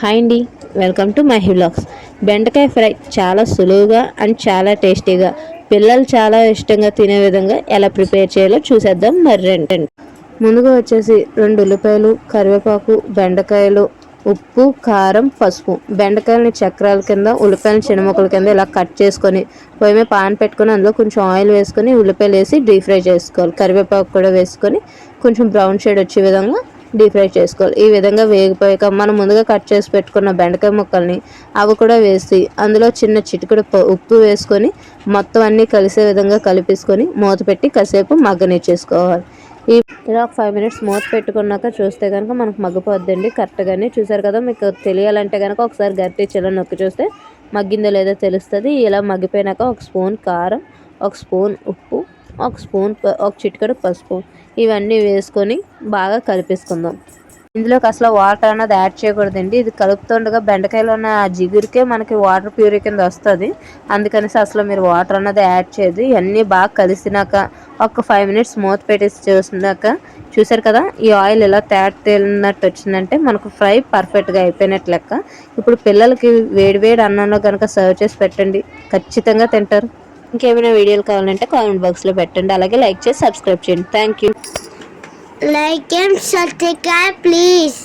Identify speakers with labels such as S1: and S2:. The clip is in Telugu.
S1: హాయ్ అండి. Welcome to my vlogs. బెండకాయ ఫ్రై చాలా సులువుగా అండ్ చాలా టేస్టీగా. పిల్లలు చాలా ఇష్టంగా తినే విధంగా ఎలా ప్రిపేర్ చేయాలో చూసేద్దాం. మరి రెంటండి ముందుగా వచ్చేసి రెండు ఉల్లిపాయలు కరివేపాకు బెండకాయలు ఉప్పు కారం పసుపు. బెండకాయలని చక్రాల కింద ఉల్లిపాయలు చిన్నముక్కల కింద ఇలా కట్ చేసుకొని పొయ్యి మీద పాన్ పెట్టుకొని అందులో కొంచెం ఆయిల్ వేసుకొని ఉల్లిపాయలు వేసి డీప్ ఫ్రై చేసుకోవాలి. కరివేపాకు కూడా వేసుకొని కొంచెం బ్రౌన్ షేడ్ వచ్చే విధంగా డీప్ ఫ్రై చేసుకోవాలి. ఈ విధంగా వేగిపోయాక మనం ముందుగా కట్ చేసి పెట్టుకున్న బెండకాయ ముక్కల్ని అవి కూడా వేసి అందులో చిన్న చిటికెడు ఉప్పు వేసుకొని మొత్తం అన్నీ కలిసే విధంగా కలిపేసుకొని మూత పెట్టి కాసేపు మగ్గనిచ్చేసుకోవాలి. ఈ ఇలా ఒక ఫైవ్ మినిట్స్ మూత పెట్టుకున్నాక చూస్తే కనుక మనకు మగ్గిపోద్దండి. కరెక్ట్గానే చూసారు కదా మీకు తెలియాలంటే కనుక ఒకసారి గట్టి చిల్ల నొక్కి చూస్తే మగ్గిందో లేదో తెలుస్తుంది. ఇలా మగ్గిపోయినాక ఒక స్పూన్ కారం ఒక స్పూన్ ఉప్పు ఒక స్పూన్ ఒక చిటికెడు పసుపు. ఇవన్నీ వేసుకొని బాగా కలిపేసుకుందాం. ఇందులోకి అసలు వాటర్ అన్నది యాడ్ చేయకూడదండి. ఇది కలుపుతుండగా బెండకాయలో ఉన్న ఆ జిగురికే మనకి వాటర్ ప్యూరి కింద వస్తుంది. అందుకనేసి అసలు మీరు వాటర్ అన్నది యాడ్ చేయదు ఇవన్నీ బాగా కలిసినాక ఒక ఫైవ్ మినిట్స్ మూత పెట్టేసి చూసినాక చూసారు కదా ఈ ఆయిల్ ఇలా తేట తేలినట్టు వచ్చిందంటే మనకు ఫ్రై పర్ఫెక్ట్గా అయిపోయినట్టు లెక్క. ఇప్పుడు పిల్లలకి వేడివేడి అన్నంలో కనుక సర్వ్ చేసి పెట్టండి. ఖచ్చితంగా తింటారు. ఇంకేమైనా వీడియోలు కావాలంటే కామెంట్ బాక్స్లో పెట్టండి. అలాగే లైక్ చేసి సబ్స్క్రైబ్ చేయండి. Thank you
S2: like and subscribe, please